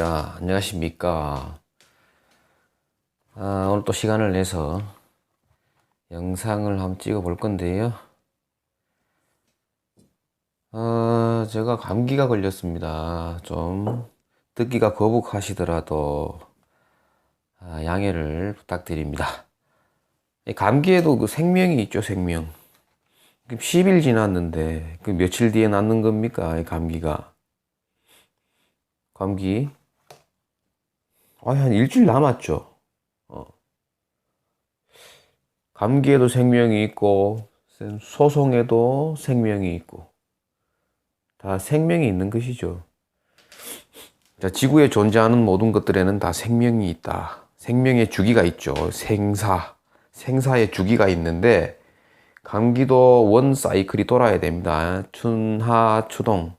자, 안녕하십니까. 아, 오늘 또 시간을 내서 영상을 한번 찍어 볼 건데요. 어, 제가 감기가 걸렸습니다. 좀 듣기가 거북하시더라도 아, 양해를 부탁드립니다. 이 감기에도 그 생명이 있죠, 생명. 10일 지났는데 그 며칠 뒤에 낫는 겁니까, 이 감기가? 감기. 아, 한 일주일 남았죠. 어. 감기에도 생명이 있고, 소송에도 생명이 있고, 다 생명이 있는 것이죠. 자, 지구에 존재하는 모든 것들에는 다 생명이 있다. 생명의 주기가 있죠. 생사. 생사의 주기가 있는데, 감기도 원 사이클이 돌아야 됩니다. 춘하, 추동.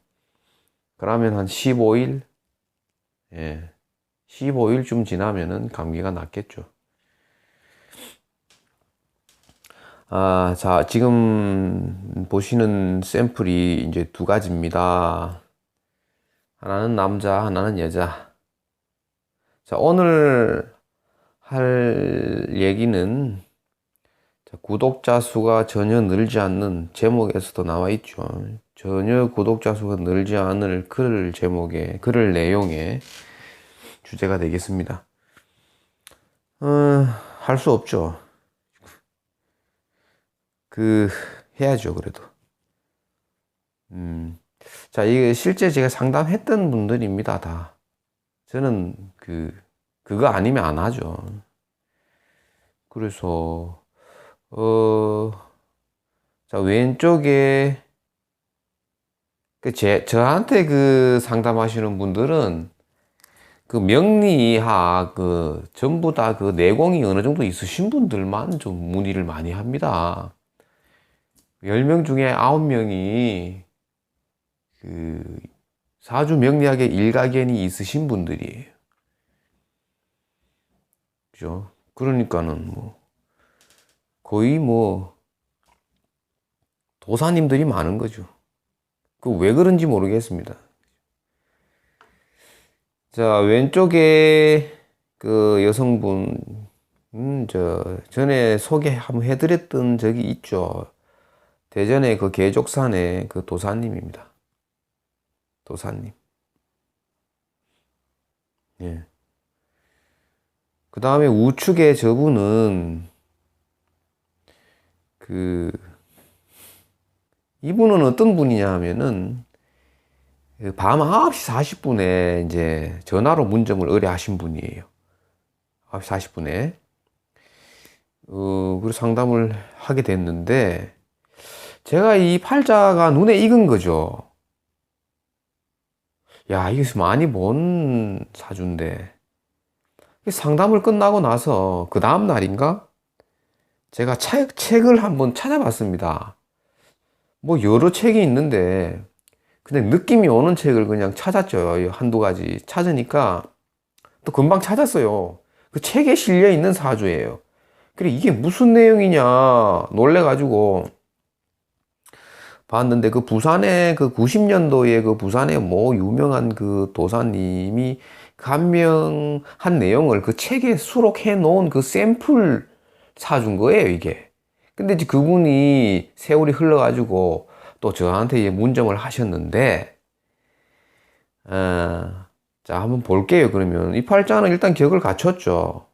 그러면 한 15일, 예. 15일쯤 지나면은 감기가 낫겠죠. 아, 자, 지금 보시는 샘플이 이제 두 가지입니다. 하나는 남자, 하나는 여자. 자, 오늘 할 얘기는 자, 구독자 수가 전혀 늘지 않는 제목에서도 나와 있죠. 전혀 구독자 수가 늘지 않을 글 제목에, 글을 내용에 주제가 되겠습니다. 어, 할 수 없죠. 그, 해야죠, 그래도. 음, 자, 이게 실제 제가 상담했던 분들입니다, 다. 저는 그, 그거 아니면 안 하죠. 그래서, 어, 자, 왼쪽에, 그, 제, 저한테 그 상담하시는 분들은 그 명리학, 그, 전부 다 그 내공이 어느 정도 있으신 분들만 좀 문의를 많이 합니다. 10명 중에 9명이 그, 사주 명리학에 일가견이 있으신 분들이에요. 그죠? 그러니까는 뭐, 거의 뭐, 도사님들이 많은 거죠. 그 왜 그런지 모르겠습니다. 자, 왼쪽에 그 여성분, 음, 저, 전에 소개 한번 해드렸던 적이 있죠. 대전의 그 계족산의 그 도사님입니다. 도사님. 예. 그 다음에 우측에 저분은 그 이분은 어떤 분이냐 하면은 그 밤 9시 40분에 이제 전화로 문점을 의뢰하신 분이에요. 9시 40분에. 어, 그리고 상담을 하게 됐는데 제가 이 팔자가 눈에 익은 거죠. 야, 이것이 많이 본 사주인데. 상담을 끝나고 나서 그 다음 날인가? 제가 책, 책을 한번 찾아봤습니다. 뭐 여러 책이 있는데 그냥 느낌이 오는 책을 그냥 찾았죠. 한두 가지 찾으니까 또 금방 찾았어요. 그 책에 실려 있는 사주예요. 그래 이게 무슨 내용이냐 놀래가지고 봤는데 그 부산에 그 90년도에 그 부산에 뭐 유명한 그 도사님이 감명한 내용을 그 책에 수록해 놓은 그 샘플 사준 거예요 이게. 근데 그분이 세월이 흘러가지고 또 저한테 문점을 하셨는데, 어, 자, 한번 볼게요. 그러면 이 팔자는 일단 격을 갖췄죠.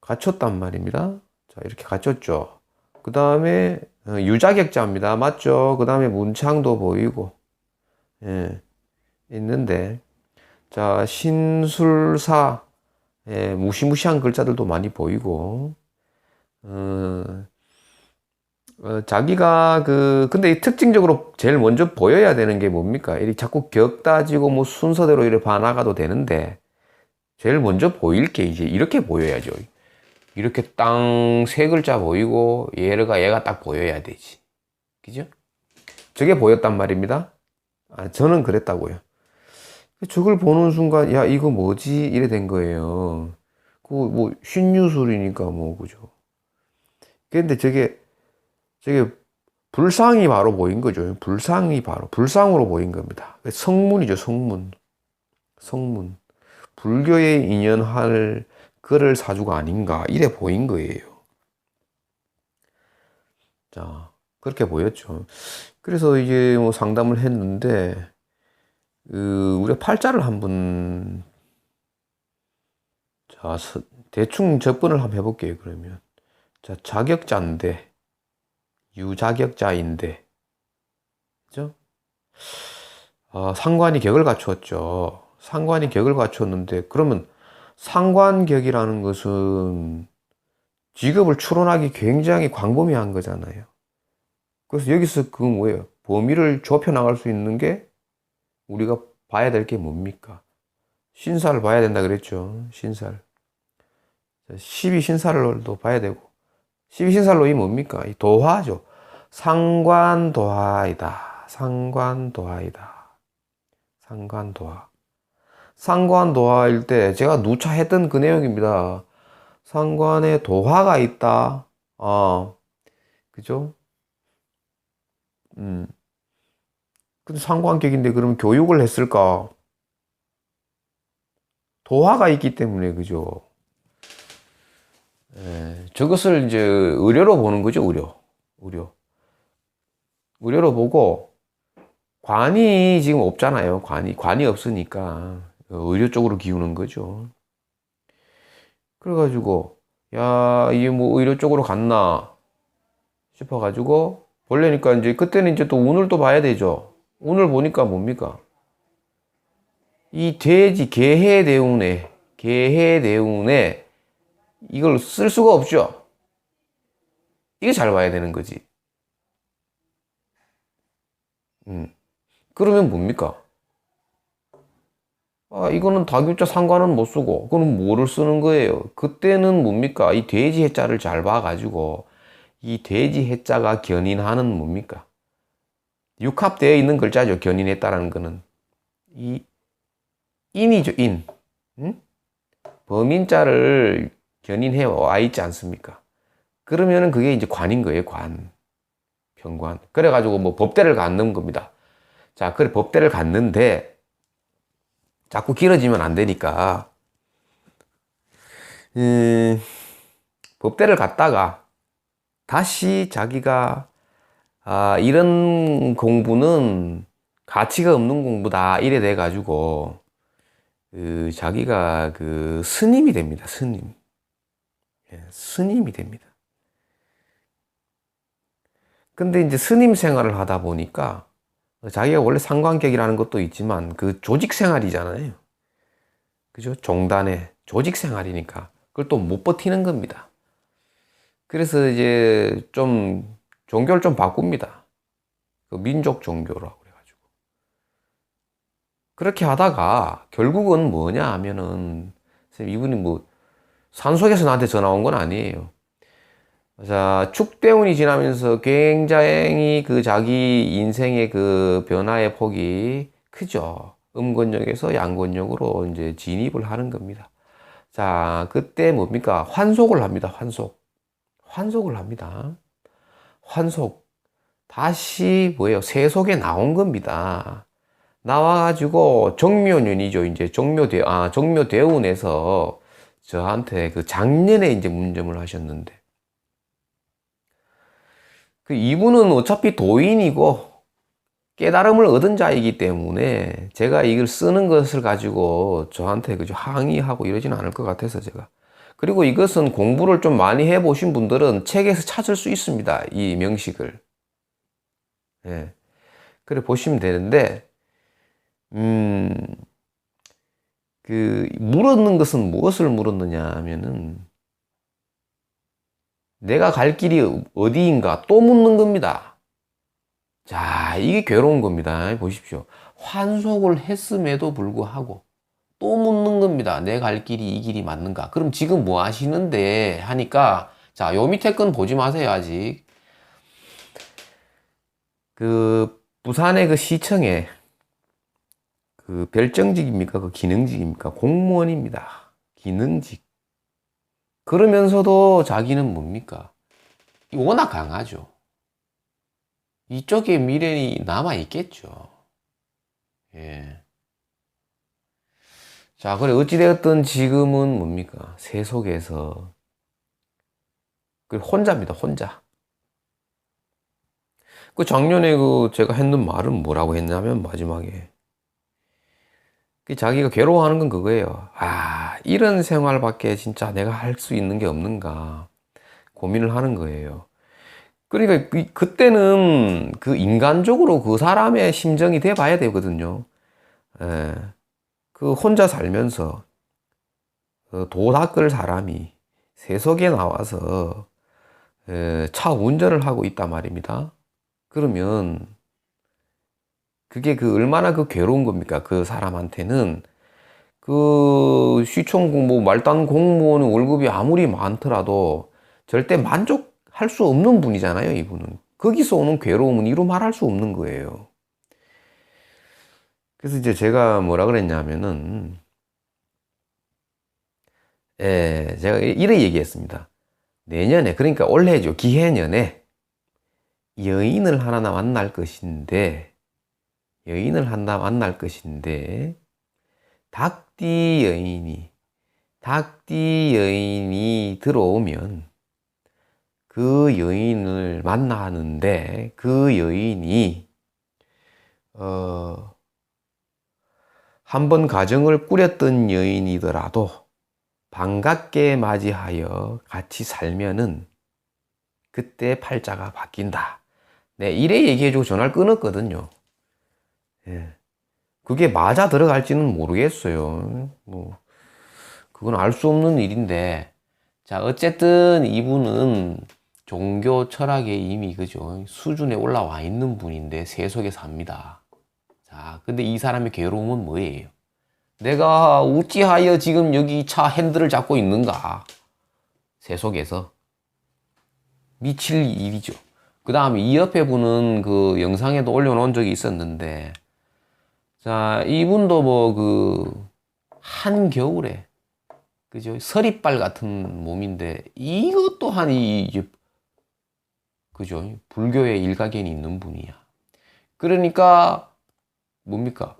갖췄단 말입니다. 자, 이렇게 갖췄죠. 그 다음에 어, 유자격자입니다. 맞죠? 그 다음에 문창도 보이고, 예, 있는데, 자, 신술사, 예, 무시무시한 글자들도 많이 보이고, 어, 어, 자기가 그 근데 특징적으로 제일 먼저 보여야 되는 게 뭡니까? 이 자꾸 격 따지고 뭐 순서대로 이렇게 봐나가도 되는데 제일 먼저 보일 게 이제 이렇게 보여야죠. 이렇게 땅 세 글자 보이고 얘가 얘가 딱 보여야 되지. 그죠? 저게 보였단 말입니다. 아, 저는 그랬다고요. 저걸 보는 순간 야 이거 뭐지 이래 된 거예요. 그뭐 신유술이니까 뭐 그죠. 근데 저게 저게 불상이 바로 보인 거죠. 불상이 바로 불상으로 보인 겁니다. 성문이죠, 성문. 성문. 불교에 인연할 그를 사주가 아닌가 이래 보인 거예요. 자, 그렇게 보였죠. 그래서 이제 뭐 상담을 했는데 그 우리가 팔자를 한번 자, 서- 대충 접근을 한번 해볼게요, 그러면. 자, 자격자인데, 유자격자인데, 그죠? 아, 상관이 격을 갖추었죠. 상관이 격을 갖추었는데, 그러면 상관격이라는 것은 직업을 추론하기 굉장히 광범위한 거잖아요. 그래서 여기서 그 뭐예요? 범위를 좁혀 나갈 수 있는 게 우리가 봐야 될 게 뭡니까? 신사를 봐야 된다 그랬죠. 신사를. 12신사를도 봐야 되고 12신사로 이 뭡니까? 이 도화죠. 상관도화이다. 상관도화이다. 상관도화. 상관도화일 때 제가 누차 했던 그 내용입니다. 상관에 도화가 있다. 어, 그죠? 음. 근데 상관격인데 그럼 교육을 했을까? 도화가 있기 때문에 그죠? 예, 저것을 이제 의료로 보는 거죠, 의료. 의료. 의료로 보고 관이 지금 없잖아요. 관이 관이 없으니까 의료 쪽으로 기우는 거죠. 그래가지고 야 이게 뭐 의료 쪽으로 갔나 싶어가지고 볼래니까 이제 그때는 이제 또 운을 또 봐야 되죠. 운을 보니까 뭡니까? 이 돼지 개해 대운에 개해 대운에 이걸 쓸 수가 없죠. 이게 잘 봐야 되는 거지. 음. 그러면 뭡니까? 아, 이거는 다교자 상관은 못 쓰고, 그럼 뭐를 쓰는 거예요? 그때는 뭡니까? 이 돼지 해자를 잘 봐가지고, 이 돼지 해자가 견인하는 뭡니까? 육합되어 있는 글자죠. 견인했다라는 거는. 이, 인이죠, 인. 응? 범인자를 견인해 와 있지 않습니까? 그러면은 그게 이제 관인 거예요, 관. 병관. 그래가지고 뭐 법대를 갖는 겁니다. 자, 그래, 법대를 갖는데, 자꾸 길어지면 안 되니까, 음, 법대를 갖다가 다시 자기가, 아, 이런 공부는 가치가 없는 공부다. 이래 돼가지고, 그, 자기가 그 스님이 됩니다. 스님. 예, 스님이 됩니다. 근데 이제 스님 생활을 하다 보니까 자기가 원래 상관객이라는 것도 있지만 그 조직 생활이잖아요. 그죠? 종단의 조직 생활이니까 그걸 또 못 버티는 겁니다. 그래서 이제 좀 종교를 좀 바꿉니다. 그 민족 종교라고 그래가지고. 그렇게 하다가 결국은 뭐냐 하면은 이분이 뭐 산속에서 나한테 전화 온 건 아니에요. 자, 축대운이 지나면서 굉장히 그 자기 인생의 그 변화의 폭이 크죠. 음권역에서 양권역으로 이제 진입을 하는 겁니다. 자, 그때 뭡니까? 환속을 합니다. 환속. 환속을 합니다. 환속. 다시 뭐예요? 세속에 나온 겁니다. 나와가지고 정묘년이죠. 이제 정묘대, 아, 정묘대운에서 저한테 그 작년에 이제 문점을 하셨는데. 그 이분은 어차피 도인이고 깨달음을 얻은 자이기 때문에 제가 이걸 쓰는 것을 가지고 저한테 그저 항의하고 이러지는 않을 것 같아서 제가. 그리고 이것은 공부를 좀 많이 해 보신 분들은 책에서 찾을 수 있습니다. 이 명식을. 예. 그래 보시면 되는데, 음, 그, 물었는 것은 무엇을 물었느냐 하면은, 내가 갈 길이 어디인가 또 묻는 겁니다. 자, 이게 괴로운 겁니다. 보십시오. 환속을 했음에도 불구하고 또 묻는 겁니다. 내 갈 길이 이 길이 맞는가? 그럼 지금 뭐 하시는데? 하니까, 자, 요 밑에 건 보지 마세요, 아직. 그, 부산의 그 시청에 그 별정직입니까? 그 기능직입니까? 공무원입니다. 기능직. 그러면서도 자기는 뭡니까? 워낙 강하죠. 이쪽에 미련이 남아 있겠죠. 예. 자, 그래, 어찌되었든 지금은 뭡니까? 세속에서, 그 혼자입니다, 혼자. 그 작년에 그 제가 했는 말은 뭐라고 했냐면 마지막에 그 자기가 괴로워하는 건 그거예요. 아, 이런 생활밖에 진짜 내가 할 수 있는 게 없는가 고민을 하는 거예요. 그러니까 그- 그때는 그 인간적으로 그 사람의 심정이 돼 봐야 되거든요. 예. 그 혼자 살면서 어, 도 닦을 사람이 세속에 나와서 에, 차 운전을 하고 있단 말입니다. 그러면 그게 그 얼마나 그 괴로운 겁니까? 그 사람한테는 그 시청 공무 말단 공무원 월급이 아무리 많더라도 절대 만족할 수 없는 분이잖아요, 이분은. 거기서 오는 괴로움은 이루 말할 수 없는 거예요. 그래서 이제 제가 뭐라 그랬냐면은, 예, 제가 이렇게 얘기했습니다. 내년에, 그러니까 올해죠. 기해년에 여인을 하나 만날 것인데, 여인을 하나 만날 것인데, 닭띠 여인이, 닭띠 여인이 들어오면, 그 여인을 만나는데, 그 여인이, 어, 한번 가정을 꾸렸던 여인이더라도 반갑게 맞이하여 같이 살면은 그때 팔자가 바뀐다. 네, 이래 얘기해주고 전화를 끊었거든요. 예. 그게 맞아 들어갈지는 모르겠어요. 뭐, 그건 알 수 없는 일인데. 자, 어쨌든 이분은 종교 철학에 이미 그죠. 수준에 올라와 있는 분인데 세속에 삽니다. 자, 근데 이 사람의 괴로움은 뭐예요? 내가 어찌하여 지금 여기 차 핸들을 잡고 있는가? 세속에서. 미칠 일이죠. 그 다음에 이 옆에 분은 그 영상에도 올려놓은 적이 있었는데, 자, 이분도 뭐 그, 한겨울에, 그죠? 서리빨 같은 몸인데, 이것 또한 이, 이제 그죠? 불교의 일가견이 있는 분이야. 그러니까, 뭡니까?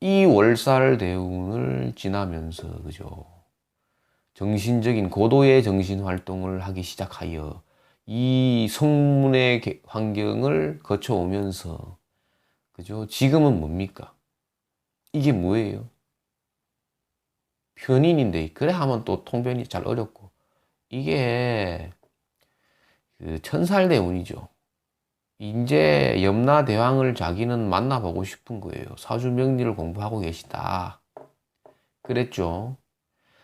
이 월살 대운을 지나면서, 그죠? 정신적인 고도의 정신 활동을 하기 시작하여 이 성문의 개- 환경을 거쳐오면서, 그죠? 지금은 뭡니까? 이게 뭐예요? 편인인데, 그래 하면 또 통변이 잘 어렵고, 이게 그 천살 대운이죠. 이제 염라대왕을 자기는 만나보고 싶은 거예요. 사주명리를 공부하고 계시다. 그랬죠.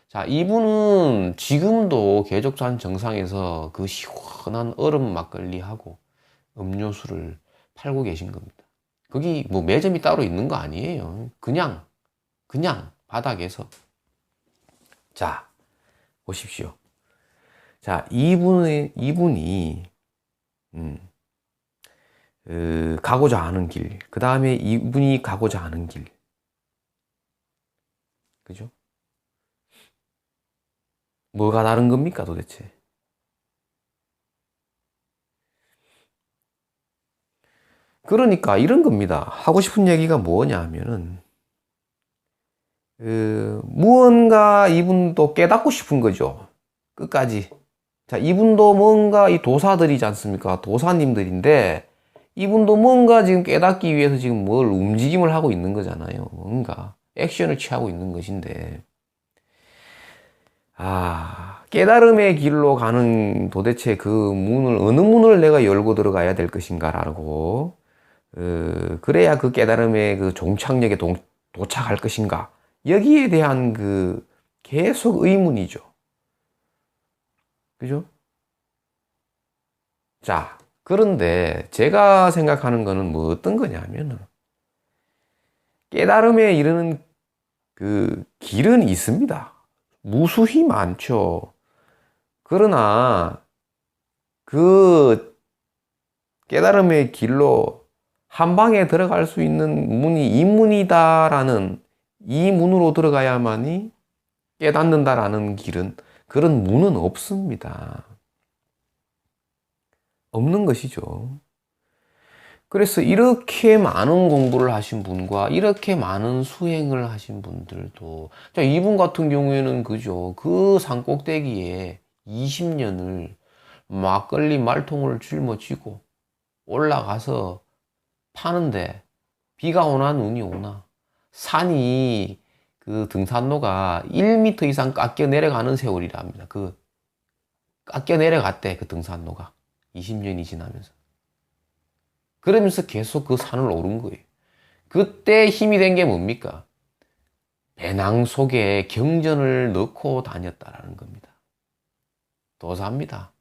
자, 이분은 지금도 계족산 정상에서 그 시원한 얼음 막걸리하고 음료수를 팔고 계신 겁니다. 거기 뭐 매점이 따로 있는 거 아니에요. 그냥, 그냥 바닥에서. 자, 보십시오. 자, 이분의, 이분이, 음, 그, 가고자 하는 길, 그 다음에 이분이 가고자 하는 길. 그죠? 뭐가 다른 겁니까, 도대체? 그러니까 이런 겁니다. 하고 싶은 얘기가 뭐냐 하면은, 그, 무언가 이분도 깨닫고 싶은 거죠. 끝까지. 자, 이분도 뭔가 이 도사들이지 않습니까? 도사님들인데, 이분도 뭔가 지금 깨닫기 위해서 지금 뭘 움직임을 하고 있는 거잖아요. 뭔가 액션을 취하고 있는 것인데. 아, 깨달음의 길로 가는 도대체 그 문을, 어느 문을 내가 열고 들어가야 될 것인가라고, 어, 그래야 그 깨달음의 그 종착역에 동, 도착할 것인가. 여기에 대한 그 계속 의문이죠. 그죠? 자, 그런데 제가 생각하는 거는 뭐 어떤 거냐면은 깨달음에 이르는 그 길은 있습니다. 무수히 많죠. 그러나 그 깨달음의 길로 한 방에 들어갈 수 있는 문이 이 문이다라는 이 문으로 들어가야만이 깨닫는다라는 길은 그런 문은 없습니다. 없는 것이죠. 그래서 이렇게 많은 공부를 하신 분과 이렇게 많은 수행을 하신 분들도 자 이분 같은 경우에는 그죠 그 산꼭대기에 20년을 막걸리 말통을 짊어지고 올라가서 파는데 비가 오나 눈이 오나 산이 그 등산로가 1m 이상 깎여 내려가는 세월이라 합니다. 그 깎여 내려갔대 그 등산로가 20년이 지나면서 그러면서 계속 그 산을 오른 거예요. 그때 힘이 된 게 뭡니까? 배낭 속에 경전을 넣고 다녔다라는 겁니다. 도사입니다.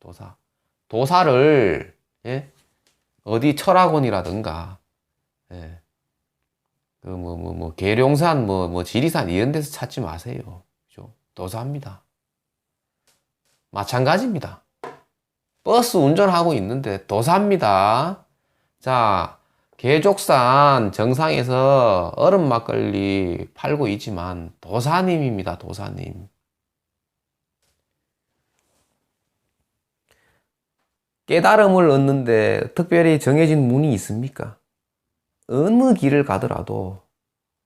도사. 도사를 예? 어디 철학원이라든가 예. 그 뭐 뭐 뭐 계룡산 뭐 뭐 지리산 이런 데서 찾지 마세요. 그죠? 도사입니다. 마찬가지입니다. 버스 운전하고 있는데 도사입니다. 자, 계족산 정상에서 얼음 막걸리 팔고 있지만 도사님입니다. 도사님. 깨달음을 얻는데 특별히 정해진 문이 있습니까? 어느 길을 가더라도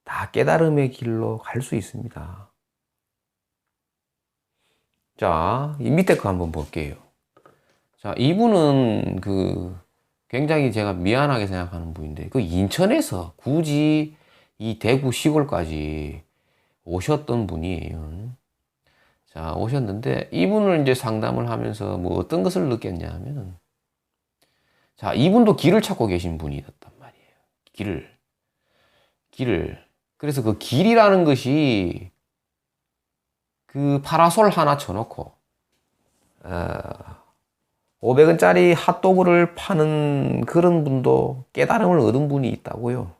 다 깨달음의 길로 갈 수 있습니다. 자, 이 밑에 거 한번 볼게요. 자, 이분은 그 굉장히 제가 미안하게 생각하는 분인데 그 인천에서 굳이 이 대구 시골까지 오셨던 분이에요. 자, 오셨는데 이분을 이제 상담을 하면서 뭐 어떤 것을 느꼈냐 하면은 자, 이분도 길을 찾고 계신 분이었단 말이에요. 길을. 길을. 그래서 그 길이라는 것이 그 파라솔 하나 쳐놓고 어, 500원짜리 핫도그를 파는 그런 분도 깨달음을 얻은 분이 있다고요.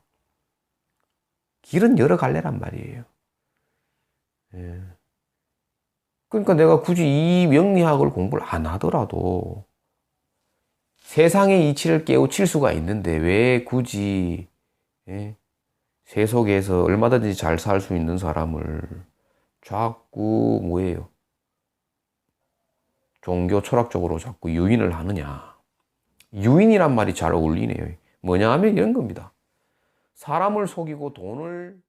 길은 여러 갈래란 말이에요. 예. 그러니까 내가 굳이 이 명리학을 공부를 안 하더라도 세상의 이치를 깨우칠 수가 있는데 왜 굳이 예? 세속에서 얼마든지 잘 살 수 있는 사람을 자꾸 뭐예요? 종교 철학적으로 자꾸 유인을 하느냐. 유인이란 말이 잘 어울리네요. 뭐냐 하면 이런 겁니다. 사람을 속이고 돈을.